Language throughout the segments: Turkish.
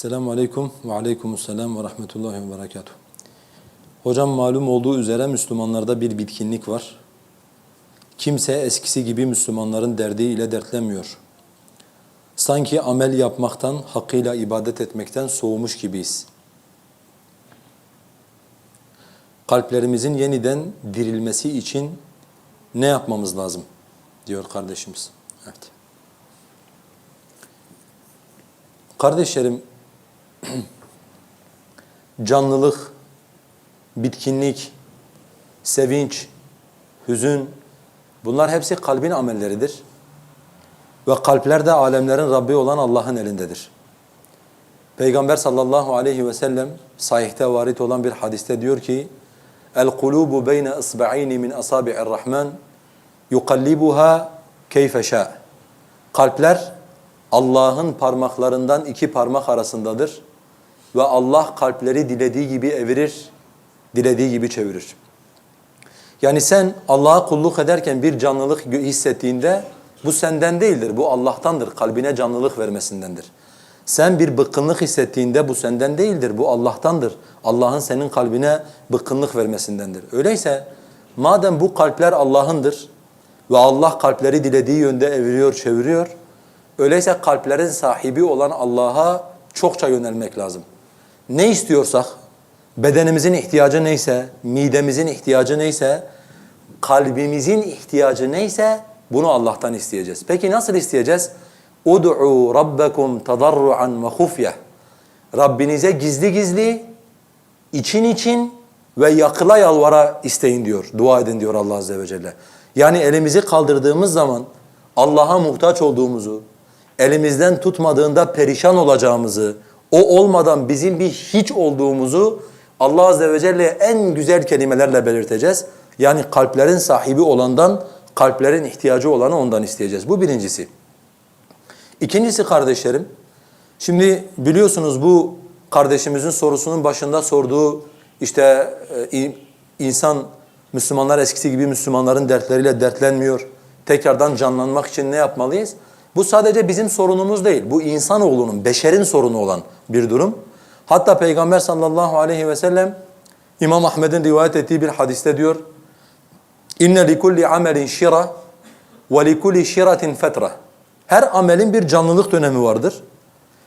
Selamun Aleyküm ve Aleykümselam ve Rahmetullahi ve Berekatuhu. Hocam malum olduğu üzere Müslümanlarda bir bitkinlik var. Kimse eskisi gibi Müslümanların derdiyle dertlenmiyor. Sanki amel yapmaktan, hakkıyla ibadet etmekten soğumuş gibiyiz. Kalplerimizin yeniden dirilmesi için ne yapmamız lazım? diyor kardeşimiz. Evet. Kardeşlerim, canlılık, bitkinlik, sevinç, hüzün bunlar hepsi kalbin amelleridir. Ve kalpler de alemlerin Rabbi olan Allah'ın elindedir. Peygamber sallallahu aleyhi ve sellem sahihte varit olan bir hadiste diyor ki El-kulubu beyne isba'ini min asabi'ir rahman yukallibuha keyfe şa. Kalpler Allah'ın parmaklarından iki parmak arasındadır ve Allah kalpleri dilediği gibi evirir, dilediği gibi çevirir. Yani sen Allah'a kulluk ederken bir canlılık hissettiğinde bu senden değildir, bu Allah'tandır, kalbine canlılık vermesindendir. Sen bir bıkkınlık hissettiğinde bu senden değildir, bu Allah'tandır. Allah'ın senin kalbine bıkkınlık vermesindendir. Öyleyse madem bu kalpler Allah'ındır ve Allah kalpleri dilediği yönde eviriyor, çeviriyor, öyleyse kalplerin sahibi olan Allah'a çokça yönelmek lazım. Ne istiyorsak, bedenimizin ihtiyacı neyse, midemizin ihtiyacı neyse, kalbimizin ihtiyacı neyse bunu Allah'tan isteyeceğiz. Peki nasıl isteyeceğiz? Ud'u rabbakum tadarruan ve hufye. Rabbinize gizli gizli, için için ve yakıla yalvara isteyin diyor. Dua edin diyor Allah azze ve celle. Yani elimizi kaldırdığımız zaman Allah'a muhtaç olduğumuzu, elimizden tutmadığında perişan olacağımızı, o olmadan bizim bir hiç olduğumuzu Allah azze ve celle en güzel kelimelerle belirteceğiz. Yani kalplerin sahibi olandan, kalplerin ihtiyacı olanı ondan isteyeceğiz. Bu birincisi. İkincisi kardeşlerim, şimdi biliyorsunuz bu kardeşimizin sorusunun başında sorduğu işte e, insan Müslümanlar eskisi gibi Müslümanların dertleriyle dertlenmiyor. Tekrardan canlanmak için ne yapmalıyız? Bu sadece bizim sorunumuz değil. Bu insanoğlunun, beşerin sorunu olan bir durum. Hatta Peygamber sallallahu aleyhi ve sellem İmam Ahmed'in rivayet ettiği bir hadiste diyor. İnne likulli amelin şira ve likulli şiratin fetra. Her amelin bir canlılık dönemi vardır.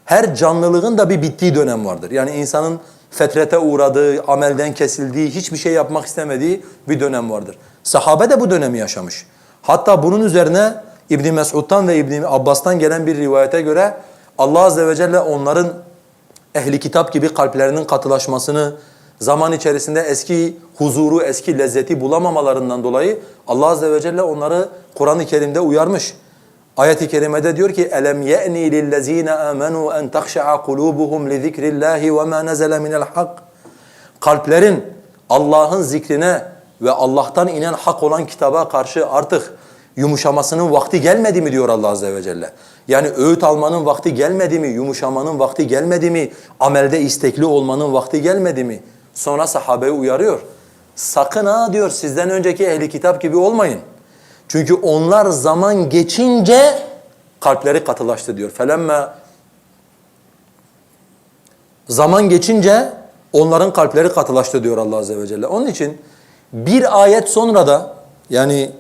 Her canlılığın da bir bittiği dönem vardır. Yani insanın fetrete uğradığı, amelden kesildiği, hiçbir şey yapmak istemediği bir dönem vardır. Sahabe de bu dönemi yaşamış. Hatta bunun üzerine İbn Mesud'dan ve İbn Abbas'tan gelen bir rivayete göre Allah azze ve celle onların ehli kitap gibi kalplerinin katılaşmasını, zaman içerisinde eski huzuru, eski lezzeti bulamamalarından dolayı Allah azze ve celle onları Kur'an-ı Kerim'de uyarmış. Ayet-i kerimede diyor ki elem ye'ni lillezine amenu en tahşa'a kulubuhum li zikrillahi ve ma nazala minel hak. Kalplerin Allah'ın zikrine ve Allah'tan inen hak olan kitaba karşı artık yumuşamasının vakti gelmedi mi diyor Allah azze ve celle. Yani öğüt almanın vakti gelmedi mi? Yumuşamanın vakti gelmedi mi? Amelde istekli olmanın vakti gelmedi mi? Sonra sahabeyi uyarıyor. Sakın ha diyor sizden önceki ehli kitap gibi olmayın. Çünkü onlar zaman geçince kalpleri katılaştı diyor. Felemme zaman geçince onların kalpleri katılaştı diyor Allah azze ve celle. Onun için bir ayet sonra da yani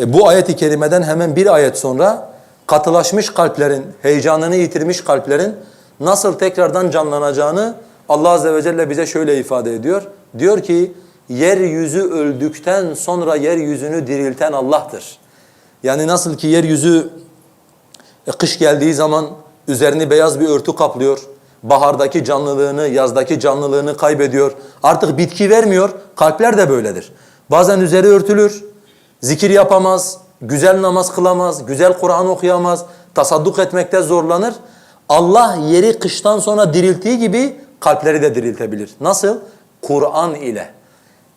e, bu ayeti kerimeden hemen bir ayet sonra katılaşmış kalplerin, heyecanını yitirmiş kalplerin nasıl tekrardan canlanacağını Allah azze ve celle bize şöyle ifade ediyor. Diyor ki yeryüzü öldükten sonra yeryüzünü dirilten Allah'tır. Yani nasıl ki yeryüzü e, kış geldiği zaman üzerini beyaz bir örtü kaplıyor. Bahardaki canlılığını, yazdaki canlılığını kaybediyor. Artık bitki vermiyor. Kalpler de böyledir. Bazen üzeri örtülür, zikir yapamaz, güzel namaz kılamaz, güzel Kur'an okuyamaz, tasadduk etmekte zorlanır. Allah yeri kıştan sonra dirilttiği gibi kalpleri de diriltebilir. Nasıl? Kur'an ile.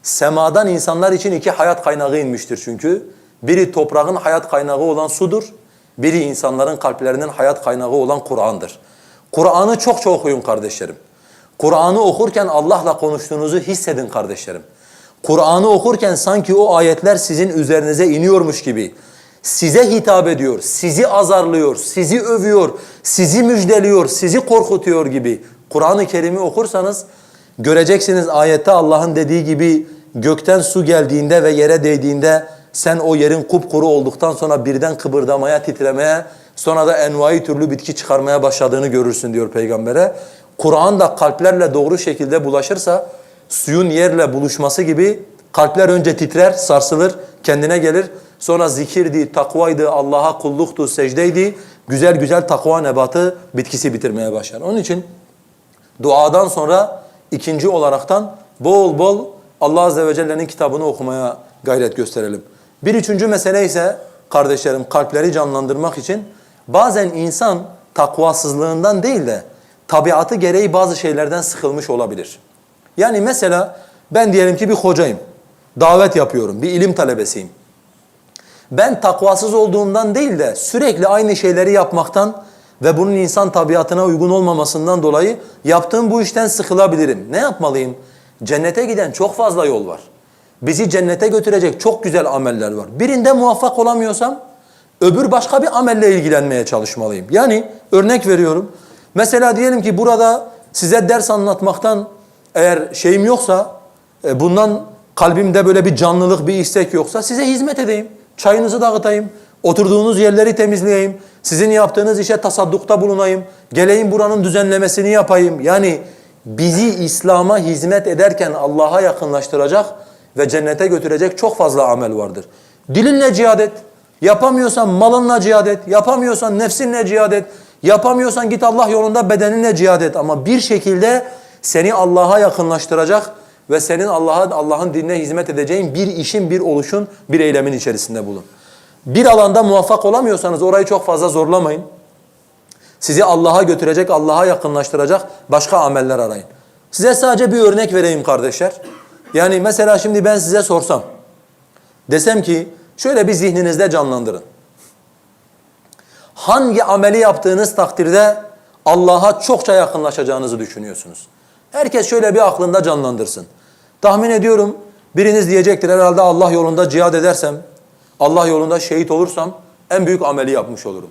Semadan insanlar için iki hayat kaynağı inmiştir çünkü. Biri toprağın hayat kaynağı olan sudur. Biri insanların kalplerinin hayat kaynağı olan Kur'an'dır. Kur'an'ı çok çok okuyun kardeşlerim. Kur'an'ı okurken Allah'la konuştuğunuzu hissedin kardeşlerim. Kur'an'ı okurken sanki o ayetler sizin üzerinize iniyormuş gibi size hitap ediyor, sizi azarlıyor, sizi övüyor, sizi müjdeliyor, sizi korkutuyor gibi Kur'an-ı Kerim'i okursanız göreceksiniz ayette Allah'ın dediği gibi gökten su geldiğinde ve yere değdiğinde sen o yerin kupkuru olduktan sonra birden kıpırdamaya, titremeye, sonra da envai türlü bitki çıkarmaya başladığını görürsün diyor peygambere. Kur'an da kalplerle doğru şekilde bulaşırsa suyun yerle buluşması gibi kalpler önce titrer, sarsılır, kendine gelir. Sonra zikirdi, takvaydı, Allah'a kulluktu, secdeydi. Güzel güzel takva nebatı bitkisi bitirmeye başlar. Onun için duadan sonra ikinci olaraktan bol bol Allah Azze ve Celle'nin kitabını okumaya gayret gösterelim. Bir üçüncü mesele ise kardeşlerim kalpleri canlandırmak için bazen insan takvasızlığından değil de tabiatı gereği bazı şeylerden sıkılmış olabilir. Yani mesela ben diyelim ki bir hocayım. Davet yapıyorum, bir ilim talebesiyim. Ben takvasız olduğumdan değil de sürekli aynı şeyleri yapmaktan ve bunun insan tabiatına uygun olmamasından dolayı yaptığım bu işten sıkılabilirim. Ne yapmalıyım? Cennete giden çok fazla yol var. Bizi cennete götürecek çok güzel ameller var. Birinde muvaffak olamıyorsam öbür başka bir amelle ilgilenmeye çalışmalıyım. Yani örnek veriyorum. Mesela diyelim ki burada size ders anlatmaktan eğer şeyim yoksa e, bundan kalbimde böyle bir canlılık, bir istek yoksa size hizmet edeyim. Çayınızı dağıtayım, oturduğunuz yerleri temizleyeyim, sizin yaptığınız işe tasaddukta bulunayım, geleyim buranın düzenlemesini yapayım. Yani bizi İslam'a hizmet ederken Allah'a yakınlaştıracak ve cennete götürecek çok fazla amel vardır. Dilinle cihad et, yapamıyorsan malınla cihad et, yapamıyorsan nefsinle cihad et, yapamıyorsan git Allah yolunda bedeninle cihad et. Ama bir şekilde seni Allah'a yakınlaştıracak ve senin Allah'a Allah'ın dinine hizmet edeceğin bir işin, bir oluşun, bir eylemin içerisinde bulun. Bir alanda muvaffak olamıyorsanız orayı çok fazla zorlamayın. Sizi Allah'a götürecek, Allah'a yakınlaştıracak başka ameller arayın. Size sadece bir örnek vereyim kardeşler. Yani mesela şimdi ben size sorsam, desem ki şöyle bir zihninizde canlandırın. Hangi ameli yaptığınız takdirde Allah'a çokça yakınlaşacağınızı düşünüyorsunuz? Herkes şöyle bir aklında canlandırsın. Tahmin ediyorum biriniz diyecektir herhalde Allah yolunda cihad edersem, Allah yolunda şehit olursam en büyük ameli yapmış olurum.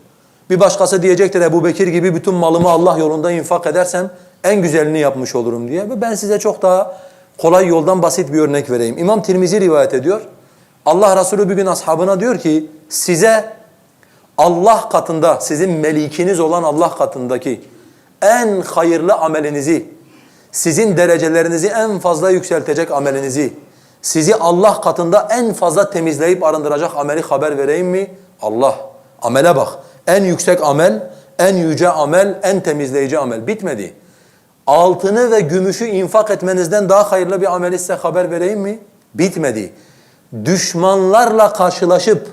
Bir başkası diyecektir Ebu Bekir gibi bütün malımı Allah yolunda infak edersem en güzelini yapmış olurum diye. Ve ben size çok daha kolay yoldan basit bir örnek vereyim. İmam Tirmizi rivayet ediyor. Allah Resulü bir gün ashabına diyor ki size Allah katında sizin melikiniz olan Allah katındaki en hayırlı amelinizi sizin derecelerinizi en fazla yükseltecek amelinizi, sizi Allah katında en fazla temizleyip arındıracak ameli haber vereyim mi? Allah. Amele bak. En yüksek amel, en yüce amel, en temizleyici amel. Bitmedi. Altını ve gümüşü infak etmenizden daha hayırlı bir ameli size haber vereyim mi? Bitmedi. Düşmanlarla karşılaşıp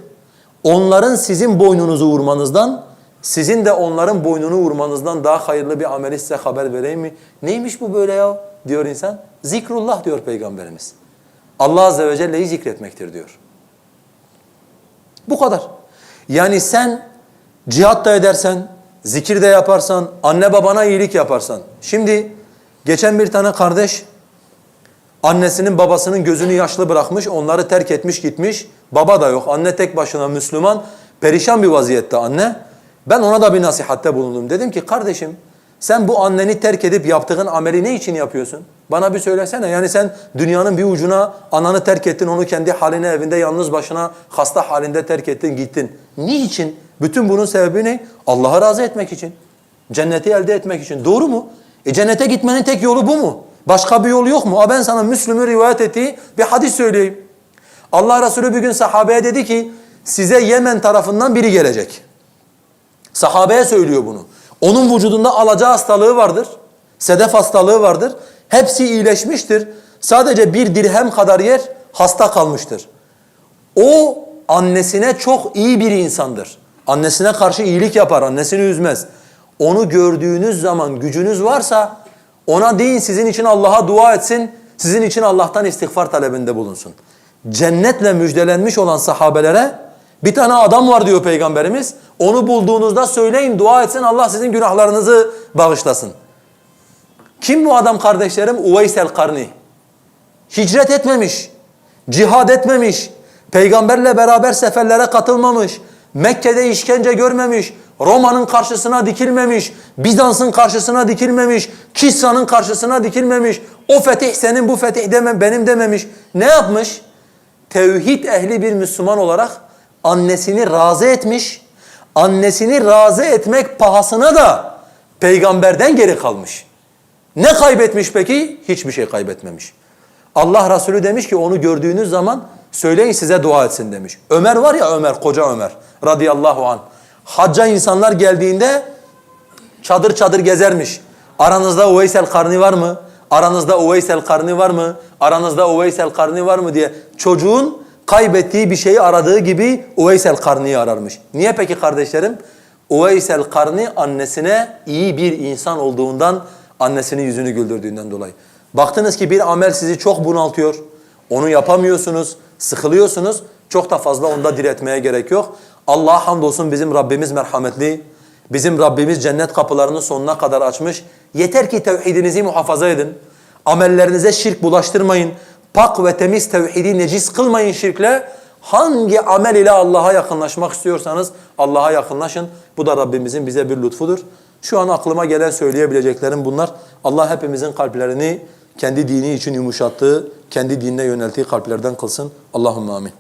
onların sizin boynunuzu vurmanızdan sizin de onların boynunu vurmanızdan daha hayırlı bir ameli size haber vereyim mi? Neymiş bu böyle ya diyor insan. Zikrullah diyor Peygamberimiz. Allah Azze ve Celle'yi zikretmektir diyor. Bu kadar. Yani sen cihat da edersen, zikir de yaparsan, anne babana iyilik yaparsan. Şimdi geçen bir tane kardeş annesinin babasının gözünü yaşlı bırakmış, onları terk etmiş gitmiş. Baba da yok, anne tek başına Müslüman. Perişan bir vaziyette anne. Ben ona da bir nasihatte bulundum. Dedim ki kardeşim sen bu anneni terk edip yaptığın ameli ne için yapıyorsun? Bana bir söylesene. Yani sen dünyanın bir ucuna ananı terk ettin, onu kendi haline evinde yalnız başına hasta halinde terk ettin, gittin. Niçin? Bütün bunun sebebi ne? Allah'a razı etmek için. Cenneti elde etmek için. Doğru mu? E cennete gitmenin tek yolu bu mu? Başka bir yolu yok mu? A ben sana Müslüm'ü rivayet ettiği bir hadis söyleyeyim. Allah Resulü bir gün sahabeye dedi ki size Yemen tarafından biri gelecek. Sahabeye söylüyor bunu. Onun vücudunda alaca hastalığı vardır. Sedef hastalığı vardır. Hepsi iyileşmiştir. Sadece bir dirhem kadar yer hasta kalmıştır. O annesine çok iyi bir insandır. Annesine karşı iyilik yapar, annesini üzmez. Onu gördüğünüz zaman gücünüz varsa ona deyin sizin için Allah'a dua etsin, sizin için Allah'tan istiğfar talebinde bulunsun. Cennetle müjdelenmiş olan sahabelere bir tane adam var diyor Peygamberimiz. Onu bulduğunuzda söyleyin, dua etsin Allah sizin günahlarınızı bağışlasın. Kim bu adam kardeşlerim? Uveysel Karni. Hicret etmemiş, cihad etmemiş, peygamberle beraber seferlere katılmamış, Mekke'de işkence görmemiş, Roma'nın karşısına dikilmemiş, Bizans'ın karşısına dikilmemiş, Kisra'nın karşısına dikilmemiş. O fetih senin bu fetih demem benim dememiş. Ne yapmış? Tevhid ehli bir Müslüman olarak annesini razı etmiş. Annesini razı etmek pahasına da peygamberden geri kalmış. Ne kaybetmiş peki? Hiçbir şey kaybetmemiş. Allah Resulü demiş ki onu gördüğünüz zaman söyleyin size dua etsin demiş. Ömer var ya Ömer, koca Ömer radıyallahu an. Hacca insanlar geldiğinde çadır çadır gezermiş. Aranızda Uveysel Karni var mı? Aranızda Uveysel Karni var mı? Aranızda Uveysel Karni var mı diye çocuğun kaybettiği bir şeyi aradığı gibi Uveysel Karni'yi ararmış. Niye peki kardeşlerim? Uveysel Karni annesine iyi bir insan olduğundan, annesinin yüzünü güldürdüğünden dolayı. Baktınız ki bir amel sizi çok bunaltıyor. Onu yapamıyorsunuz, sıkılıyorsunuz. Çok da fazla onda diretmeye gerek yok. Allah'a hamdolsun bizim Rabbimiz merhametli. Bizim Rabbimiz cennet kapılarını sonuna kadar açmış. Yeter ki tevhidinizi muhafaza edin. Amellerinize şirk bulaştırmayın. Pak ve temiz tevhidi necis kılmayın şirkle. Hangi amel ile Allah'a yakınlaşmak istiyorsanız Allah'a yakınlaşın. Bu da Rabbimizin bize bir lütfudur. Şu an aklıma gelen söyleyebileceklerim bunlar. Allah hepimizin kalplerini kendi dini için yumuşattığı, kendi dinine yönelttiği kalplerden kılsın. Allahümme amin.